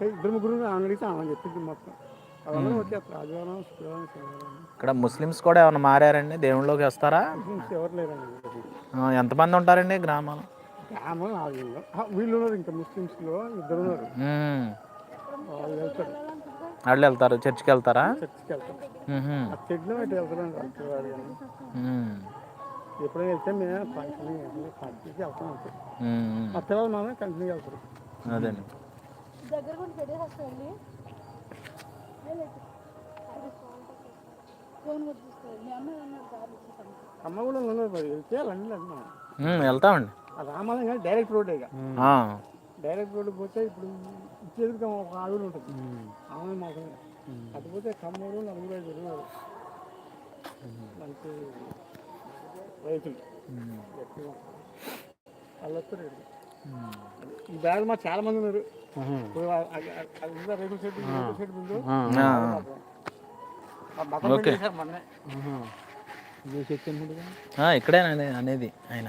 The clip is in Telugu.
ఇద్దరు ముగ్గురు అడిగితే ఆమె చెప్పింది మొత్తం. వాళ్ళందరూ వచ్చేస్తారు ఆదివారం శుక్రవారం శనివారం. ఇక్కడ ముస్లిమ్స్ కూడా ఏమైనా మారారండి? దేవుళ్ళలోకి వస్తారా? ముస్లిమ్స్ ఎవరు లేరండి ఆ, ఎంతమంది ఉంటారండి గ్రామంలో? గ్రామం నాలుగు వీళ్ళు ఉన్నారు ఇంకా ముస్లిమ్స్లో ఇద్దరు ఉన్నారు. మ్మ్. వాళ్ళు వెళ్తారు. వాళ్ళు వెళ్తారు చర్చికి వెళ్తారా? చర్చికి వెళ్తారు. మ్హూ. ఆ కానీ మ్మ్. ఎప్పుడైనా వెళ్తే మేము కంటిన్యూ కంటిన్యూకి వెళ్తాం అంతే. మ్మ్. మా పిల్లలు మాత్రం కంటిన్యూ వెళ్తారు. అదేండి దగ్గర కూడా పెట్టేసేస్తాండి అమ్మ కూడా ఉన్నారు మరి. మ్మ్, వెళ్తామండి. ఆ రామాలయం కానీ డైరెక్ట్ రోడ్ ఇక. డైరెక్ట్ రోడ్ పోతే ఇప్పుడు ఇచ్చేది ఒక ఆవిడ ఉంటుంది. ఆమె మాత్రమే అటు పోతే కమ్మూరు నలుగురు ఐదు ఉన్నారు. మంచి రైతులు. వాళ్ళు వస్తారు బ్యాగ్ మా చాలా మంది ఉన్నారు. రేకుల షెడ్ షెడ్ ముందు ఓకే. ఇక్కడేనండి అనేది ఆయన.